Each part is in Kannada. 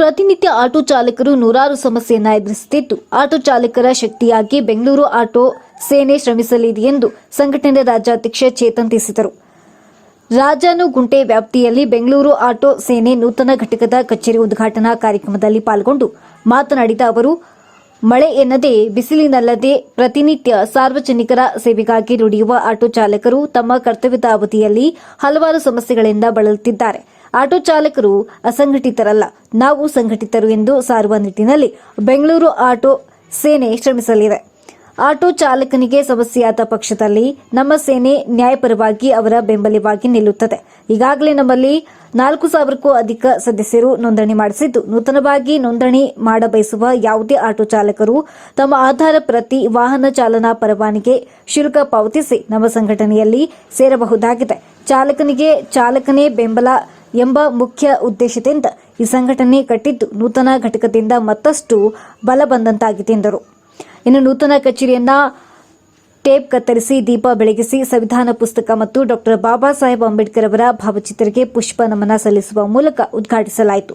ಪ್ರತಿನಿತ್ಯ ಆಟೋ ಚಾಲಕರು ನೂರಾರು ಸಮಸ್ಯೆಯನ್ನು ಎದುರಿಸುತ್ತಿದ್ದು, ಆಟೋ ಚಾಲಕರ ಶಕ್ತಿಯಾಗಿ ಬೆಂಗಳೂರು ಆಟೋ ಸೇನೆ ಶ್ರಮಿಸಲಿದೆ ಎಂದು ಸಂಘಟನೆ ರಾಜ್ಯಾಧ್ಯಕ್ಷ ಚೇತನ್ ತಿಳಿಸಿದರು. ರಾಜಾನುಗುಂಟೆ ವ್ಯಾಪ್ತಿಯಲ್ಲಿ ಬೆಂಗಳೂರು ಆಟೋ ಸೇನೆ ನೂತನ ಘಟಕದ ಕಚೇರಿ ಉದ್ಘಾಟನಾ ಕಾರ್ಯಕ್ರಮದಲ್ಲಿ ಪಾಲ್ಗೊಂಡು ಮಾತನಾಡಿದ ಅವರು, ಮಳೆ ಎನ್ನದೇ ಬಿಸಿಲಿನಲ್ಲದೆ ಪ್ರತಿನಿತ್ಯ ಸಾರ್ವಜನಿಕರ ಸೇವೆಗಾಗಿ ದುಡಿಯುವ ಆಟೋ ಚಾಲಕರು ತಮ್ಮ ಕರ್ತವ್ಯದ ಅವಧಿಯಲ್ಲಿ ಹಲವಾರು ಸಮಸ್ಯೆಗಳಿಂದ ಬಳಲುತ್ತಿದ್ದಾರೆ. ಆಟೋ ಚಾಲಕರು ಅಸಂಘಟಿತರಲ್ಲ. ನಾವು ಸಂಘಟಿತರು ಎಂದು ಸಾರುವ ನಿಟ್ಟಿನಲ್ಲಿ ಬೆಂಗಳೂರು ಆಟೋ ಸೇನೆ ಶ್ರಮಿಸಲಿದೆ. ಆಟೋ ಚಾಲಕನಿಗೆ ಸಮಸ್ಯೆಯಾದ ಪಕ್ಷದಲ್ಲಿ ನಮ್ಮ ಸೇನೆ ನ್ಯಾಯಪರವಾಗಿ ಅವರ ಬೆಂಬಲವಾಗಿ ನಿಲ್ಲುತ್ತದೆ. ಈಗಾಗಲೇ ನಮ್ಮಲ್ಲಿ ನಾಲ್ಕು ಸಾವಿರಕ್ಕೂ ಅಧಿಕ ಸದಸ್ಯರು ನೋಂದಣಿ ಮಾಡಿಸಿದ್ದು, ನೂತನವಾಗಿ ನೋಂದಣಿ ಮಾಡಬಯಸುವ ಯಾವುದೇ ಆಟೋ ಚಾಲಕರು ತಮ್ಮ ಆಧಾರ ಪ್ರತಿ ವಾಹನ ಚಾಲನಾ ಪರವಾನಿಗೆ ಶುಲ್ಕ ಪಾವತಿಸಿ ನಮ್ಮ ಸಂಘಟನೆಯಲ್ಲಿ ಸೇರಬಹುದಾಗಿದೆ. ಚಾಲಕನಿಗೆ ಚಾಲಕನೇ ಬೆಂಬಲ ಎಂಬ ಮುಖ್ಯ ಉದ್ದೇಶದಿಂದ ಈ ಸಂಘಟನೆ ಕಟ್ಟಿದ್ದು ನೂತನ ಘಟಕದಿಂದ ಮತ್ತಷ್ಟು ಬಲ ಬಂದಂತಾಗಿದೆ ಎಂದರು. ಇನ್ನು ನೂತನ ಕಚೇರಿಯನ್ನ ಟೇಪ್ ಕತ್ತರಿಸಿ, ದೀಪ ಬೆಳಗಿಸಿ, ಸಂವಿಧಾನ ಪುಸ್ತಕ ಮತ್ತು ಡಾಕ್ಟರ್ ಬಾಬಾ ಸಾಹೇಬ್ ಅಂಬೇಡ್ಕರ್ ಅವರ ಭಾವಚಿತ್ರಕ್ಕೆ ಪುಷ್ಪ ನಮನ ಸಲ್ಲಿಸುವ ಮೂಲಕ ಉದ್ಘಾಟಿಸಲಾಯಿತು.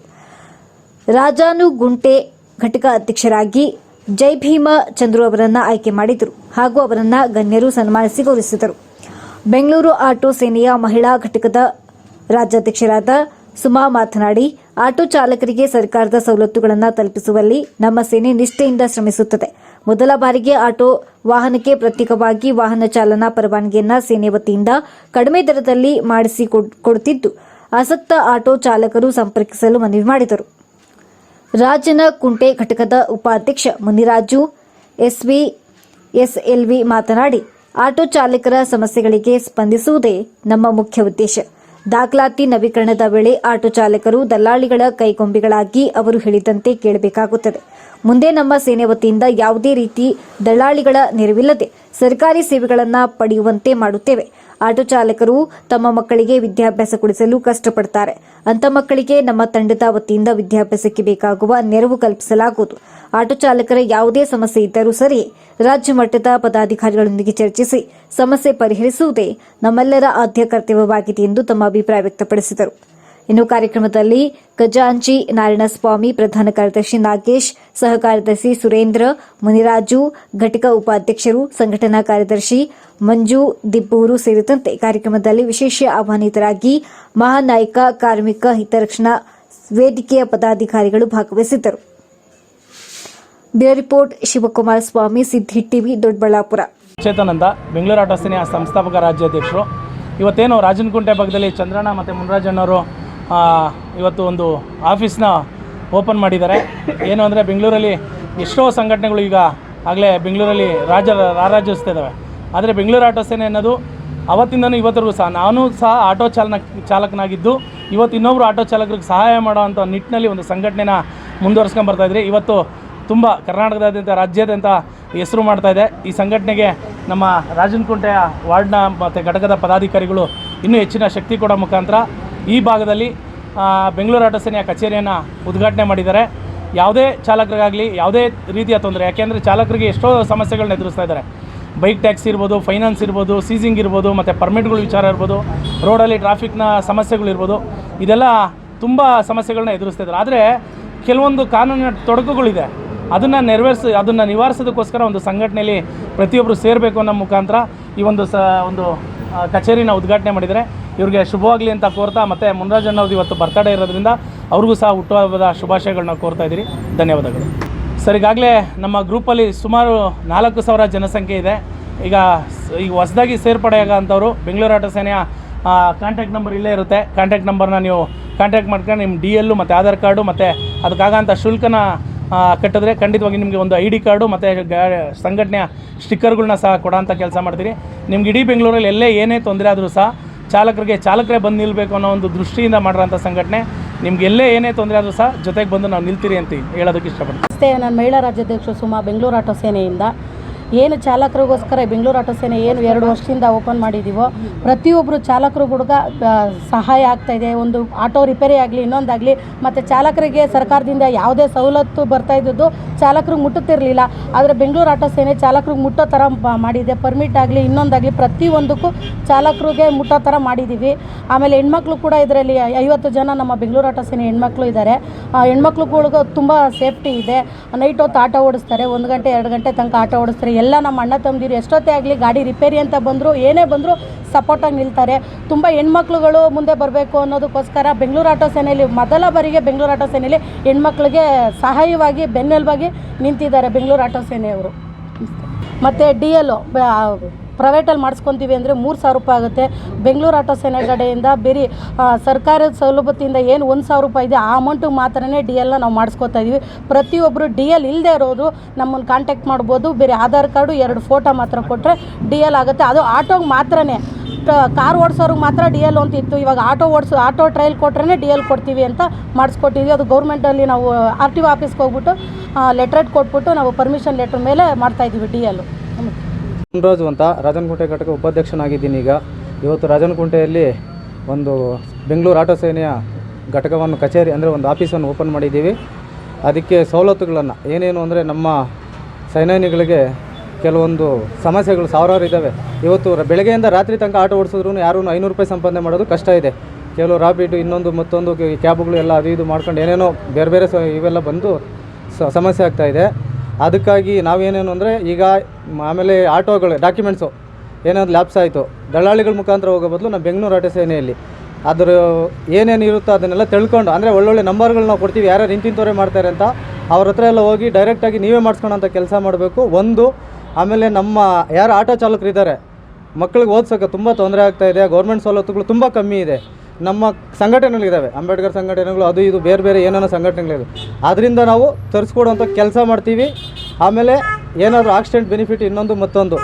ರಾಜಾನುಗುಂಟೆ ಘಟಕ ಅಧ್ಯಕ್ಷರಾಗಿ ಜೈ ಭೀಮ ಚಂದ್ರು ಅವರನ್ನ ಆಯ್ಕೆ ಮಾಡಿದರು ಹಾಗೂ ಅವರನ್ನ ಗಣ್ಯರು ಸನ್ಮಾನಿಸಿ ಗೌರವಿಸಿದರು. ಬೆಂಗಳೂರು ಆಟೋ ಸೇನೆಯ ಮಹಿಳಾ ಘಟಕದ ರಾಜ್ಯಾಧ್ಯಕ್ಷರಾದ ಸುಮಾ ಮಾತನಾಡಿ, ಆಟೋ ಚಾಲಕರಿಗೆ ಸರ್ಕಾರದ ಸವಲತ್ತುಗಳನ್ನು ತಲುಪಿಸುವಲ್ಲಿ ನಮ್ಮ ಸೇನೆ ನಿಷ್ಠೆಯಿಂದ ಶ್ರಮಿಸುತ್ತದೆ. ಮೊದಲ ಬಾರಿಗೆ ಆಟೋ ವಾಹನಕ್ಕೆ ಪ್ರತ್ಯೇಕವಾಗಿ ವಾಹನ ಚಾಲನಾ ಪರವಾನಗಿಯನ್ನ ಸೇನೆ ವತಿಯಿಂದ ಕಡಿಮೆ ದರದಲ್ಲಿ ಮಾಡಿಸಿ ಕೊಡುತ್ತಿದ್ದು ಆಸಕ್ತ ಆಟೋ ಚಾಲಕರು ಸಂಪರ್ಕಿಸಲು ಮನವಿ ಮಾಡಿದರು. ರಾಜನ ಕುಂಟೆ ಘಟಕದ ಉಪಾಧ್ಯಕ್ಷ ಮುನಿರಾಜು, ಎಸ್ವಿ, ಎಸ್ಎಲ್ವಿ ಮಾತನಾಡಿ, ಆಟೋ ಚಾಲಕರ ಸಮಸ್ಯೆಗಳಿಗೆ ಸ್ಪಂದಿಸುವುದೇ ನಮ್ಮ ಮುಖ್ಯ ಉದ್ದೇಶ. ದಾಖಲಾತಿ ನವೀಕರಣದ ವೇಳೆ ಆಟೋ ಚಾಲಕರು ದಲ್ಲಾಳಿಗಳ ಕೈಗೊಂಬೆಗಳಾಗಿ ಅವರು ಹೇಳಿದಂತೆ ಕೇಳಬೇಕಾಗುತ್ತದೆ. ಮುಂದೆ ನಮ್ಮ ಸೇನೆ ವತಿಯಿಂದ ಯಾವುದೇ ರೀತಿ ದಲ್ಲಾಳಿಗಳ ನೆರವಿಲ್ಲದೆ ಸರ್ಕಾರಿ ಸೇವೆಗಳನ್ನು ಪಡೆಯುವಂತೆ ಮಾಡುತ್ತೇವೆ. ಆಟೋ ಚಾಲಕರು ತಮ್ಮ ಮಕ್ಕಳಿಗೆ ವಿದ್ಯಾಭ್ಯಾಸ ಕೊಡಿಸಲು ಕಷ್ಟಪಡ್ತಾರೆ. ಅಂತ ಮಕ್ಕಳಿಗೆ ನಮ್ಮ ತಂಡದ ವತಿಯಿಂದ ವಿದ್ಯಾಭ್ಯಾಸಕ್ಕೆ ಬೇಕಾಗುವ ನೆರವು ಕಲ್ಪಿಸಲಾಗುವುದು. ಆಟೋ ಚಾಲಕರ ಯಾವುದೇ ಸಮಸ್ಯೆ ಇದ್ದರೂ ಸರಿ ರಾಜ್ಯ ಮಟ್ಟದ ಪದಾಧಿಕಾರಿಗಳೊಂದಿಗೆ ಚರ್ಚಿಸಿ ಸಮಸ್ಯೆ ಪರಿಹರಿಸುವುದೇ ನಮ್ಮೆಲ್ಲರ ಆದ್ಯ ಕರ್ತವ್ಯವಾಗಿದೆ ಎಂದು ತಮ್ಮ ಅಭಿಪ್ರಾಯ ವ್ಯಕ್ತಪಡಿಸಿದರು. ಇನ್ನು ಕಾರ್ಯಕ್ರಮದಲ್ಲಿ ಖಜಾಂಚಿ, ನಾರಾಯಣಸ್ವಾಮಿ, ಪ್ರಧಾನ ಕಾರ್ಯದರ್ಶಿ ನಾಗೇಶ್ ಸಹ ಕಾರ್ಯದರ್ಶಿ ಸುರೇಂದ್ರ, ಮುನಿರಾಜು, ಘಟಕ ಉಪಾಧ್ಯಕ್ಷರು, ಸಂಘಟನಾ ಕಾರ್ಯದರ್ಶಿ ಮಂಜು ದಿಬ್ಬೂರು ಸೇರಿದಂತೆ ಕಾರ್ಯಕ್ರಮದಲ್ಲಿ ವಿಶೇಷ ಆಹ್ವಾನಿತರಾಗಿ ಮಹಾನಾಯಕ, ಕಾರ್ಮಿಕ, ಹಿತರಕ್ಷಣಾ ವೇದಿಕೆಯ ಪದಾಧಿಕಾರಿಗಳು ಭಾಗವಹಿಸಿದ್ದರು. Report Shivakumara Swamy Siddi TV, Doddaballapura. ಚೇತನಂದ Bengaluru auto ಸೇನೆಯ ಸಂಸ್ಥಾಪಕ ರಾಜ್ಯಾಧ್ಯಕ್ಷರು ಇವತ್ತೇನು ರಾಜನಕುಂಟೆ ಭಾಗದಲ್ಲಿ ಚಂದ್ರಣ್ಣ ಮತ್ತು ಮುನರಾಜಣ್ಣವರು ಇವತ್ತು ಒಂದು ಆಫೀಸ್ನ ಓಪನ್ ಮಾಡಿದ್ದಾರೆ. ಏನು ಅಂದರೆ ಬೆಂಗಳೂರಲ್ಲಿ ಎಷ್ಟೋ ಸಂಘಟನೆಗಳು ಈಗ ಆಗಲೇ ಬೆಂಗಳೂರಲ್ಲಿ ರಾಜ ರಾರಾಜಿಸ್ತಾ ಇದ್ದಾವೆ ಆದರೆ ಬೆಂಗಳೂರು ಆಟೋ ಸೇನೆ ಅನ್ನೋದು ಅವತ್ತಿಂದನೂ ಇವತ್ತರೆಗೂ ಸಹ, ನಾನು ಸಹ ಆಟೋ ಚಾಲನ ಚಾಲಕನಾಗಿದ್ದು, ಇವತ್ತು ಇನ್ನೊಬ್ಬರು ಆಟೋ ಚಾಲಕರಿಗೆ ಸಹಾಯ ಮಾಡೋವಂಥ ನಿಟ್ಟಿನಲ್ಲಿ ಒಂದು ಸಂಘಟನೆನ ಮುಂದುವರ್ಸ್ಕೊಂಡು ಬರ್ತಾ ಇದ್ರಿ. ಇವತ್ತು ತುಂಬ ಕರ್ನಾಟಕದಾದ್ಯಂತ, ರಾಜ್ಯಾದ್ಯಂತ ಹೆಸರು ಮಾಡ್ತಾ ಇದೆ. ಈ ಸಂಘಟನೆಗೆ ನಮ್ಮ ರಾಜನಕುಂಟೆಯ ವಾರ್ಡ್ನ ಮತ್ತು ಘಟಕದ ಪದಾಧಿಕಾರಿಗಳು ಇನ್ನೂ ಹೆಚ್ಚಿನ ಶಕ್ತಿ ಕೊಡೋ ಮುಖಾಂತರ ಈ ಭಾಗದಲ್ಲಿ ಬೆಂಗಳೂರು ಆಟೋ ಸೇನೆಯ ಕಚೇರಿಯನ್ನು ಉದ್ಘಾಟನೆ ಮಾಡಿದ್ದಾರೆ. ಯಾವುದೇ ಚಾಲಕರಿಗಾಗಲಿ, ಯಾವುದೇ ರೀತಿಯ ತೊಂದರೆ, ಯಾಕೆಂದರೆ ಚಾಲಕರಿಗೆ ಎಷ್ಟೋ ಸಮಸ್ಯೆಗಳನ್ನ ಎದುರಿಸ್ತಾ ಇದ್ದಾರೆ. ಬೈಕ್ ಟ್ಯಾಕ್ಸ್ ಇರ್ಬೋದು, ಫೈನಾನ್ಸ್ ಇರ್ಬೋದು, ಸೀಸಿಂಗ್ ಇರ್ಬೋದು, ಮತ್ತು ಪರ್ಮಿಟ್ಗಳ ವಿಚಾರ ಇರ್ಬೋದು, ರೋಡಲ್ಲಿ ಟ್ರಾಫಿಕ್ನ ಸಮಸ್ಯೆಗಳಿರ್ಬೋದು ಇದೆಲ್ಲ ತುಂಬ ಸಮಸ್ಯೆಗಳನ್ನ ಎದುರಿಸ್ತಾ ಇದ್ದಾರೆ. ಆದರೆ ಕೆಲವೊಂದು ಕಾನೂನಿನ ತೊಡಕುಗಳಿದೆ. ಅದನ್ನು ನೆರವೇರಿಸಿ, ಅದನ್ನು ನಿವಾರಿಸೋದಕ್ಕೋಸ್ಕರ ಒಂದು ಸಂಘಟನೆಯಲ್ಲಿ ಪ್ರತಿಯೊಬ್ಬರು ಸೇರಬೇಕು ಅನ್ನೋ ಮುಖಾಂತರ ಈ ಒಂದು ಸ, ಒಂದು ಕಚೇರಿನ ಉದ್ಘಾಟನೆ ಮಾಡಿದರೆ ಇವ್ರಿಗೆ ಶುಭವಾಗಲಿ ಅಂತ ಕೋರ್ತಾ, ಮತ್ತು ಮುನ್ರಾಜಣ್ಣವ್ರದ್ದು ಇವತ್ತು ಬರ್ತಡೇ ಇರೋದ್ರಿಂದ ಅವ್ರಿಗೂ ಸಹ ಹುಟ್ಟುಹಬ್ಬದ ಶುಭಾಶಯಗಳನ್ನ ಕೋರ್ತಾ ಇದ್ದೀರಿ. ಧನ್ಯವಾದಗಳು. ಸರ್, ಈಗಾಗಲೇ ನಮ್ಮ ಗ್ರೂಪಲ್ಲಿ ಸುಮಾರು ನಾಲ್ಕು ಸಾವಿರ ಜನಸಂಖ್ಯೆ ಇದೆ. ಈಗ ಈಗ ಹೊಸದಾಗಿ ಸೇರ್ಪಡೆ ಅಂಥವ್ರು ಬೆಂಗಳೂರು ಆಟೋ ಸೇನೆಯ ಕಾಂಟ್ಯಾಕ್ಟ್ ನಂಬರ್ ಇಲ್ಲೇ ಇರುತ್ತೆ. ಕಾಂಟ್ಯಾಕ್ಟ್ ನಂಬರ್ನ ನೀವು ಕಾಂಟ್ಯಾಕ್ಟ್ ಮಾಡ್ಕೊಂಡು ನಿಮ್ಮ ಡಿ ಎಲ್ಲು ಮತ್ತು ಆಧಾರ್ ಕಾರ್ಡು ಮತ್ತು ಅದಕ್ಕಾಗಂಥ ಶುಲ್ಕನ ಕಟ್ಟಿದ್ರೆ ಖಂಡಿತವಾಗಿ ನಿಮಗೆ ಒಂದು ಐ ಡಿ ಕಾರ್ಡು ಮತ್ತು ಗಾ, ಸಂಘಟನೆಯ ಸ್ಟಿಕ್ಕರ್ಗಳನ್ನ ಸಹ ಕೊಡೋಂಥ ಕೆಲಸ ಮಾಡ್ತೀರಿ. ನಿಮ್ಗೆ ಇಡೀ ಬೆಂಗಳೂರಲ್ಲಿ ಎಲ್ಲೇ ಏನೇ ತೊಂದರೆ ಆದರೂ ಸಹ ಚಾಲಕರಿಗೆ ಚಾಲಕರೇ ಬಂದು ನಿಲ್ಲಬೇಕು ಅನ್ನೋ ಒಂದು ದೃಷ್ಟಿಯಿಂದ ಮಾಡಿರೋಂಥ ಸಂಘಟನೆ. ನಿಮ್ಗೆ ಎಲ್ಲೇ ಏನೇ ತೊಂದರೆ ಆದರೂ ಸಹ ಜೊತೆಗೆ ಬಂದು ನಾವು ನಿಲ್ತೀರಿ ಅಂತ ಹೇಳೋದಕ್ಕೆ ಇಷ್ಟಪಡ್ತೀನಿ. ನಮಸ್ತೆ ನಾನು ಮಹಿಳಾ ರಾಜ್ಯಾಧ್ಯಕ್ಷ ಸುಮಾ, ಬೆಂಗಳೂರು ಆಟೋ ಸೇನೆಯಿಂದ. ಏನು ಚಾಲಕರಿಗೋಸ್ಕರ ಬೆಂಗಳೂರು ಆಟೋ ಸೇನೆ ಏನು ಎರಡು ವರ್ಷದಿಂದ ಓಪನ್ ಮಾಡಿದ್ದೀವೋ ಪ್ರತಿಯೊಬ್ಬರು ಚಾಲಕರು ಹುಡುಗ ಸಹಾಯ ಆಗ್ತಾ ಇದೆ. ಒಂದು ಆಟೋ ರಿಪೇರಿ ಆಗಲಿ, ಇನ್ನೊಂದಾಗಲಿ, ಮತ್ತು ಚಾಲಕರಿಗೆ ಸರ್ಕಾರದಿಂದ ಯಾವುದೇ ಸವಲತ್ತು ಬರ್ತಾ ಇದ್ದದ್ದು ಚಾಲಕರಿಗೆ ಮುಟ್ಟುತ್ತಿರಲಿಲ್ಲ. ಆದರೆ ಬೆಂಗಳೂರು ಆಟೋ ಸೇನೆ ಚಾಲಕರಿಗೆ ಮುಟ್ಟೋ ಥರ ಮಾಡಿದೆ. ಪರ್ಮಿಟ್ ಆಗಲಿ, ಇನ್ನೊಂದಾಗಲಿ ಪ್ರತಿಯೊಂದಕ್ಕೂ ಚಾಲಕರಿಗೆ ಮುಟ್ಟೋ ಥರ ಮಾಡಿದ್ದೀವಿ ಆಮೇಲೆ ಹೆಣ್ಮಕ್ಳು ಕೂಡ ಇದರಲ್ಲಿ ಐವತ್ತು ಜನ ನಮ್ಮ ಬೆಂಗಳೂರು ಆಟೋ ಸೇನೆ ಹೆಣ್ಮಕ್ಳು ಇದ್ದಾರೆ. ಹೆಣ್ಮಕ್ಳುಗಳಿಗೂ ತುಂಬ ಸೇಫ್ಟಿ ಇದೆ. ನೈಟ್ ಹೊತ್ತು ಆಟೋ ಓಡಿಸ್ತಾರೆ. ಒಂದು ಗಂಟೆ, ಎರಡು ಗಂಟೆ ತನಕ ಆಟೋ ಓಡಿಸ್ತಾರೆ. ಎಲ್ಲ ನಮ್ಮ ಅಣ್ಣ ತಮ್ಮದಿರು ಎಷ್ಟೊತ್ತೇ ಆಗಲಿ ಗಾಡಿ ರಿಪೇರಿ ಅಂತ ಬಂದರು, ಏನೇ ಬಂದರೂ ಸಪೋರ್ಟಾಗಿ ನಿಲ್ತಾರೆ. ತುಂಬ ಹೆಣ್ಮಕ್ಳುಗಳು ಮುಂದೆ ಬರಬೇಕು ಅನ್ನೋದಕ್ಕೋಸ್ಕರ ಬೆಂಗಳೂರು ಆಟೋ ಸೇನೆಯಲ್ಲಿ, ಮೊದಲ ಬಾರಿಗೆ ಬೆಂಗಳೂರು ಆಟೋ ಸೇನೆಯಲ್ಲಿ ಹೆಣ್ಮಕ್ಳಿಗೆ ಸಹಾಯವಾಗಿ, ಬೆನ್ನೆಲುಬಾಗಿ ನಿಂತಿದ್ದಾರೆ ಬೆಂಗಳೂರು ಆಟೋ ಸೇನೆಯವರು. ಮತ್ತು ಡಿ ಎಲ್ ಪ್ರೈವೇಟಲ್ಲಿ ಮಾಡಿಸ್ಕೊತೀವಿ ಅಂದರೆ ಮೂರು ಸಾವಿರ ರೂಪಾಯಿ ಆಗುತ್ತೆ. ಬೆಂಗಳೂರು ಆಟೋ ಸೇನೆ ಕಡೆಯಿಂದ ಬೇರೆ ಸರ್ಕಾರದ ಸೌಲಭ್ಯದಿಂದ ಏನು ಒಂದು ಸಾವಿರ ರೂಪಾಯಿ ಇದೆ, ಆ ಅಮೌಂಟಿಗೆ ಮಾತ್ರನೇ ಡಿ ಎಲ್ನ ನಾವು ಮಾಡಿಸ್ಕೊತಾ ಇದೀವಿ. ಪ್ರತಿಯೊಬ್ಬರು ಡಿ ಎಲ್ ಇಲ್ಲದೆ ಇರೋದು ನಮ್ಮನ್ನು ಕಾಂಟ್ಯಾಕ್ಟ್ ಮಾಡ್ಬೋದು. ಬೇರೆ ಆಧಾರ್ ಕಾರ್ಡು ಎರಡು ಫೋಟೋ ಮಾತ್ರ ಕೊಟ್ಟರೆ ಡಿ ಎಲ್ ಆಗುತ್ತೆ. ಅದು ಆಟೋಗೆ ಮಾತ್ರನೇ. ಕಾರ್ ಓಡಿಸೋರಿಗೆ ಮಾತ್ರ ಡಿ ಎಲ್ ಅಂತ ಇತ್ತು. ಇವಾಗ ಆಟೋ ಓಡಿಸೋ, ಆಟೋ ಟ್ರಯಲ್ ಕೊಟ್ರೇ ಡಿ ಎಲ್ ಕೊಡ್ತೀವಿ ಅಂತ ಮಾಡಿಸ್ಕೊಟ್ಟಿದ್ವಿ. ಅದು ಗೌರ್ಮೆಂಟಲ್ಲಿ ನಾವು ಆರ್ ಟಿ ಒ ಆಫೀಸ್ಗೆ ಹೋಗ್ಬಿಟ್ಟು ಲೆಟ್ರೇಟ್ ಕೊಟ್ಬಿಟ್ಟು ನಾವು ಪರ್ಮಿಷನ್ ಲೆಟ್ರ್ ಮೇಲೆ ಮಾಡ್ತಾಯಿದ್ದೀವಿ ಡಿ ಎಲ್ ರಾಜು ಅಂತ ರಾಜನಕುಂಟೆ ಘಟಕ ಉಪಾಧ್ಯಕ್ಷನಾಗಿದ್ದೀನಿ ಈಗ. ಇವತ್ತು ರಾಜನಕುಂಟೆಯಲ್ಲಿ ಒಂದು ಬೆಂಗಳೂರು ಆಟೋ ಸೇನೆಯ ಘಟಕವನ್ನು ಕಚೇರಿ ಅಂದರೆ ಒಂದು ಆಫೀಸನ್ನು ಓಪನ್ ಮಾಡಿದ್ದೀವಿ. ಅದಕ್ಕೆ ಸವಲತ್ತುಗಳನ್ನು, ಏನೇನು ಅಂದರೆ ನಮ್ಮ ಸೈನಾನಿಗಳಿಗೆ ಕೆಲವೊಂದು ಸಮಸ್ಯೆಗಳು ಸಾವಿರಾರು ಇದ್ದಾವೆ. ಇವತ್ತು ಬೆಳಗ್ಗೆಯಿಂದ ರಾತ್ರಿ ತನಕ ಆಟೋ ಓಡಿಸಿದ್ರು ಯಾರೂ ಐನೂರು ರೂಪಾಯಿ ಸಂಪಾದನೆ ಮಾಡೋದು ಕಷ್ಟ ಇದೆ. ಕೆಲವು ರಾಬಿಟ್ಟು ಇನ್ನೊಂದು ಮತ್ತೊಂದು ಕ್ಯಾಬ್ಗಳು ಎಲ್ಲ ಅದು ಇದು ಮಾಡ್ಕೊಂಡು ಏನೇನೋ ಬೇರೆ ಬೇರೆ ಇವೆಲ್ಲ ಬಂದು ಸಮಸ್ಯೆ ಆಗ್ತಾಯಿದೆ ಅದಕ್ಕಾಗಿ ನಾವೇನೇನು ಅಂದರೆ ಈಗ ಆಮೇಲೆ ಆಟೋಗಳು ಡಾಕ್ಯುಮೆಂಟ್ಸು ಏನಾದ್ರು ಲ್ಯಾಪ್ಸ್ ಆಯಿತು ದಳ್ಳಾಳಿಗಳ ಮುಖಾಂತರ ಹೋಗೋ ಬದಲು ನಾವು ಬೆಂಗಳೂರು ಆಟೋ ಸೇನೆಯಲ್ಲಿ. ಅದರ ಏನೇನು ಇರುತ್ತೋ ಅದನ್ನೆಲ್ಲ ತಿಳ್ಕೊಂಡು, ಅಂದರೆ ಒಳ್ಳೊಳ್ಳೆ ನಂಬರ್ಗಳು ನಾವು ಕೊಡ್ತೀವಿ, ಯಾರ್ಯಾರು ಇಂತಿಂತವರೇ ಮಾಡ್ತಾರೆ ಅಂತ, ಅವ್ರ ಹತ್ರ ಎಲ್ಲ ಹೋಗಿ ಡೈರೆಕ್ಟಾಗಿ ನೀವೇ ಮಾಡಿಸ್ಕೊಳೋಂಥ ಕೆಲಸ ಮಾಡಬೇಕು. ಒಂದು, ಆಮೇಲೆ ನಮ್ಮ ಯಾರು ಆಟೋ ಚಾಲಕರಿದ್ದಾರೆ ಮಕ್ಕಳಿಗೆ ಓದ್ಸೋಕ್ಕೆ ತುಂಬ ತೊಂದರೆ ಆಗ್ತಾ ಇದೆ ಗೌರ್ಮೆಂಟ್ ಸವಲತ್ತುಗಳು ತುಂಬ ಕಮ್ಮಿ ಇದೆ. ನಮ್ಮ ಸಂಘಟನೆಗಳಿದ್ದಾವೆ, ಅಂಬೇಡ್ಕರ್ ಸಂಘಟನೆಗಳು, ಅದು ಇದು, ಬೇರೆ ಬೇರೆ ಏನೇನೋ ಸಂಘಟನೆಗಳಿದೆ ಅದರಿಂದ ನಾವು ತರಿಸ್ಕೊಡುವಂಥ ಕೆಲಸ ಮಾಡ್ತೀವಿ. ಆಮೇಲೆ ಏನಾದರೂ ಆಕ್ಸಿಡೆಂಟ್ ಬೆನಿಫಿಟ್ ಇನ್ನೊಂದು ಮತ್ತೊಂದು.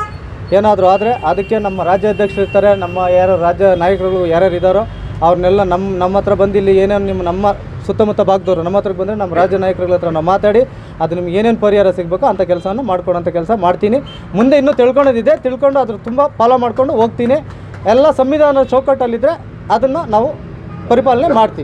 ಏನಾದರೂ ಆದರೆ ಅದಕ್ಕೆ ನಮ್ಮ ರಾಜ್ಯಾಧ್ಯಕ್ಷರು ಇರ್ತಾರೆ, ನಮ್ಮ ಯಾರು ರಾಜ್ಯ ನಾಯಕರುಗಳು ಯಾರ್ಯಾರು ಇದ್ದಾರೋ ಅವ್ರನ್ನೆಲ್ಲ ನಮ್ಮ ನಮ್ಮ ಹತ್ರ ಬಂದು ಇಲ್ಲಿ ಏನೇನು ನಿಮ್ಮ ನಮ್ಮ ಸುತ್ತಮುತ್ತ ಭಾಗದವರು ನಮ್ಮ ಹತ್ರಕ್ಕೆ ಬಂದರೆ ನಮ್ಮ ರಾಜ್ಯ ನಾಯಕರುಗಳ ಹತ್ರ ನಾವು ಮಾತಾಡಿ ಅದು ನಿಮ್ಗೆ ಏನೇನು ಪರಿಹಾರ ಸಿಗಬೇಕು ಅಂಥ ಕೆಲಸವನ್ನು ಮಾಡ್ಕೊಡೋಂಥ ಕೆಲಸ ಮಾಡ್ತೀನಿ. ಮುಂದೆ ಇನ್ನೂ ತಿಳ್ಕೊಳ್ಳೋದಿದೆ ತಿಳ್ಕೊಂಡು ಅದ್ರ ತುಂಬ ಫಾಲೋ ಮಾಡಿಕೊಂಡು ಹೋಗ್ತೀನಿ. ಎಲ್ಲ ಸಂವಿಧಾನ ಚೌಕಟ್ಟಲ್ಲಿದ್ದರೆ ಅದನ್ನು ನಾವು ಪರಿಪಾಲನೆ ಮಾಡ್ತೀವಿ.